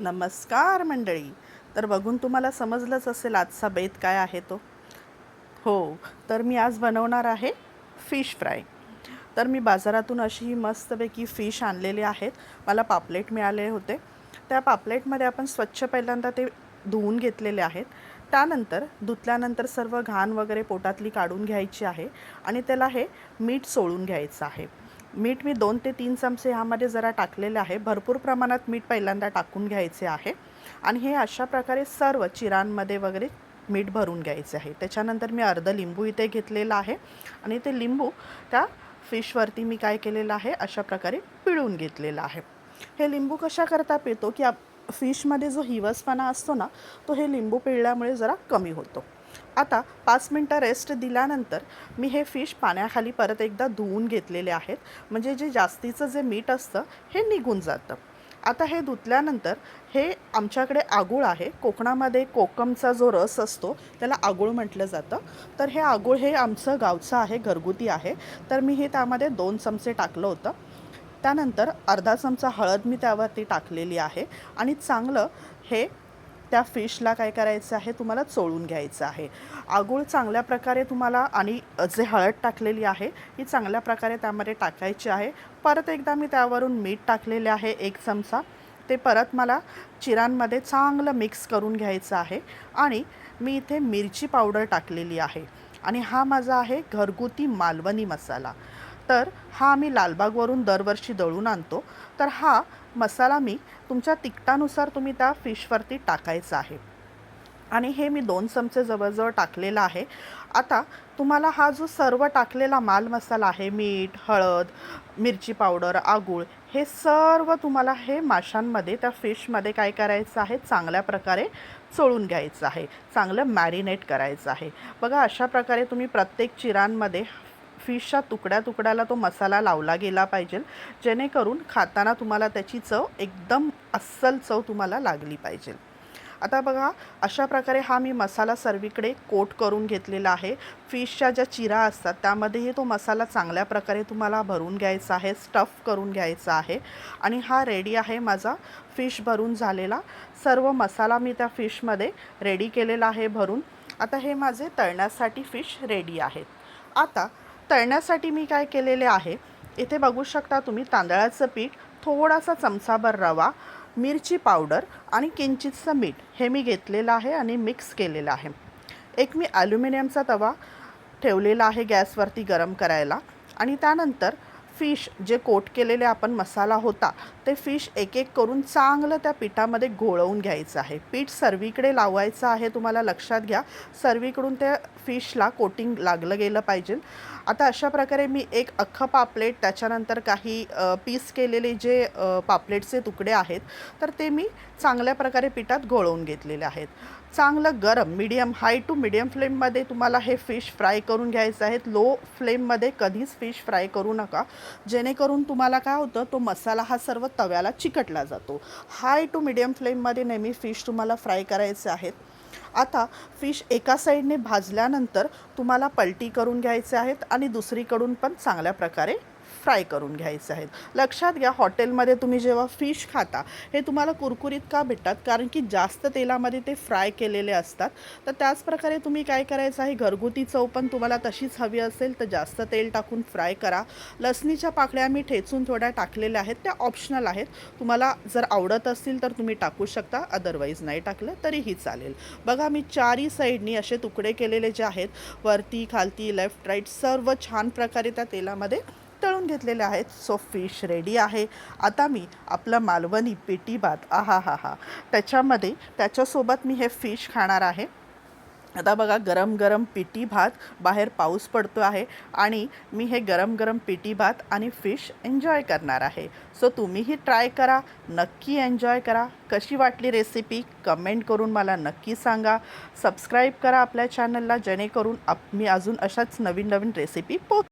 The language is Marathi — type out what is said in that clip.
नमस्कार मंडळी. तर बघून तुम्हाला समजलंच असेल आजचा बेत काय आहे तो. हो तर मी आज बनवणार आहे फिश फ्राय. तर मी बाजारातून अशी मस्तपैकी फिश आणलेली आहेत. मला पापलेट मिळाले होते. त्या पापलेटमध्ये आपण स्वच्छ पहिल्यांदा ते धुवून घेतलेले आहेत. त्यानंतर धुतल्यानंतर सर्व घाण वगैरे पोटातली काढून घ्यायची आहे आणि त्याला हे मीठ सोळून घ्यायचं आहे. मीठ मी दोन ते तीन चमचे ह्यामध्ये जरा टाकलेले आहे. भरपूर प्रमाणात मीठ पहिल्यांदा टाकून घ्यायचे आहे. आणि हे अशा प्रकारे सर्व चिरांमध्ये वगैरे मीठ भरून घ्यायचे आहे. त्याच्यानंतर मी अर्ध लिंबू इथे घेतलेला आहे. आणि ते लिंबू त्या फिशवरती मी काय केलेलं आहे अशा प्रकारे पिळून घेतलेलं आहे. हे लिंबू कशा करता पिळतो की आप फिशमध्ये जो हिवसपणा असतो ना तो हे लिंबू पिळल्यामुळे जरा कमी होतो. आता पाच मिनटं रेस्ट दिल्यानंतर मी हे फिश पाण्याखाली परत एकदा धुवून घेतलेले आहेत. म्हणजे जे जास्तीचं जे मीठ असतं हे निघून जातं. आता हे धुतल्यानंतर हे आमच्याकडे आगूळ आहे. कोकणामध्ये कोकमचा जो रस असतो त्याला आगूळ म्हटलं जातं. तर हे आगूळ हे आमचं गावचं आहे घरगुती आहे. तर मी हे त्यामध्ये दोन चमचे टाकलं होतं. त्यानंतर अर्धा चमचा हळद मी त्यावरती टाकलेली आहे. आणि चांगलं हे त्या फिशला काय करायचं आहे तुम्हाला चोळून घ्यायचं आहे. आगूळ चांगल्या प्रकारे तुम्हाला आणि जे हळद टाकलेली आहे ही चांगल्या प्रकारे त्यामध्ये टाकायची आहे. परत एकदा मी त्यावरून मीठ टाकलेले आहे एक चमचा. ते परत मला चिरांमध्ये चांगलं मिक्स करून घ्यायचं आहे आणि मी इथे मिरची पावडर टाकलेली आहे. आणि हा माझा आहे घरगुती मालवणी मसाला. तर हा आम्ही लालबागवरून दरवर्षी दळून आणतो. तर हा मसाला मी तुमच्या तिखटानुसार तुम्ही त्या फिशवरती टाकायचा आहे. आणि हे मी दोन चमचे जवळजवळ टाकलेलं आहे. आता तुम्हाला हा जो सर्व टाकलेला माल मसाला आहे मीठ हळद मिरची पावडर आगूळ हे सर्व तुम्हाला हे माशांमध्ये त्या फिशमध्ये काय करायचं आहे? चांगल्या प्रकारे चोळून घ्यायचं आहे. चांगलं मॅरिनेट करायचं आहे. बघा अशा प्रकारे तुम्ही प्रत्येक चिरांमध्ये फिशच्या तुकड्या तुकड्याला तो मसाला लावला गेला पाहिजे. जेणेकरून खाताना तुम्हाला त्याची चव एकदम अस्सल चव तुम्हाला लागली पाहिजे. आता बघा अशा प्रकारे हा मी मसाला सर्वीकडे कोट करून घेतलेला आहे. फिशच्या ज्या चिरा असतात त्यामध्येही तो मसाला चांगल्या प्रकारे तुम्हाला भरून घ्यायचा आहे स्टफ करून घ्यायचा आहे. आणि हा रेडी आहे माझा फिश भरून झालेला. सर्व मसाला मी त्या फिशमध्ये रेडी केलेला आहे भरून. आता हे माझे तळण्यासाठी फिश रेडी आहेत. आता तळण्यासाठी मी काय केलेले आहे? इथे बघू शकता तुम्ही तांदळाचं पीठ थोडासा चमचाभर रवा मिरची पावडर आणि किंचितचं मीठ. हे मी घेतलेलं आहे आणि मिक्स केलेलं आहे. एक मी ॲल्युमिनियमचा तवा ठेवलेला आहे गॅसवरती गरम करायला. आणि त्यानंतर फिश जे कोट केलेले आपण मसाला होता ते फिश एक एक करून चांगलं त्या पिठामध्ये घोळवून घ्यायचं आहे. पीठ सर्वीकडे लावायचं आहे तुम्हाला लक्षात घ्या. सर्वीकडून त्या फिशला कोटिंग लागलं गेलं पाहिजे. आता अशा प्रकारे मी एक अख्खं पापलेट त्याच्यानंतर काही पीस केलेले जे पापलेटचे तुकडे आहेत तर ते मी चांगल्या प्रकारे पिठात घोळवून घेतलेले आहेत. चांगलं गरम मीडियम हाय टू मीडियम फ्लेममध्ये तुम्हाला हे फिश फ्राय करून घ्यायचं आहेत. लो फ्लेममध्ये कधीच फिश फ्राय करू नका. जेणेकरून तुम्हाला काय होतं तो मसाला हा सर्व तव्याला चिकटला जातो. हाय टू मीडियम फ्लेममध्ये नेहमी फिश तुम्हाला फ्राय करायचे आहेत. आता फिश एका साईडने भाजल्यानंतर तुम्हाला पलटी करून घ्यायचे आहेत आणि दुसरीकडून पण चांगल्या प्रकारे फ्राय करून घ्यायचे आहेत. लक्षात घ्या हॉटेलमध्ये तुम्ही जेव्हा फिश खाता हे तुम्हाला कुरकुरीत का भेटतात? कारण की जास्त तेलामध्ये ते फ्राय केलेले असतात. तर त्याचप्रकारे तुम्ही काय करायचं आहे? घरगुती चव पण तुम्हाला तशीच हवी असेल तर जास्त तेल टाकून फ्राय करा. लसणीच्या पाकळ्या मी ठेचून थोड्या टाकलेल्या आहेत त्या ऑप्शनल आहेत. तुम्हाला जर आवडत असतील तर तुम्ही टाकू शकता अदरवाईज नाही टाकलं तरीही चालेल. बघा मी चारही साईडनी असे तुकडे केलेले जे आहेत वरती खालती लेफ्ट राईट सर्व छान प्रकारे त्या तेलामध्ये तळून घेतलेले आहेत. सो फिश रेडी आहे. आता मी आपलं मालवणी पेटी भात आहा हा हा. त्याच्यामध्ये त्याच्यासोबत मी हे फिश खाणार आहे. आता बघा गरम गरम पिटी भात. बाहेर पाऊस पडतो आहे. आणि मी हे गरम गरम पिटी भात आणि फिश एन्जॉय करणार आहे. सो तुम्हीही ट्राय करा. नक्की एन्जॉय करा. कशी वाटली रेसिपी कमेंट करून मला नक्की सांगा. सबस्क्राईब करा आपल्या चॅनलला जेणेकरून आप मी अजून अशाच नवीन नवीन रेसिपी पोच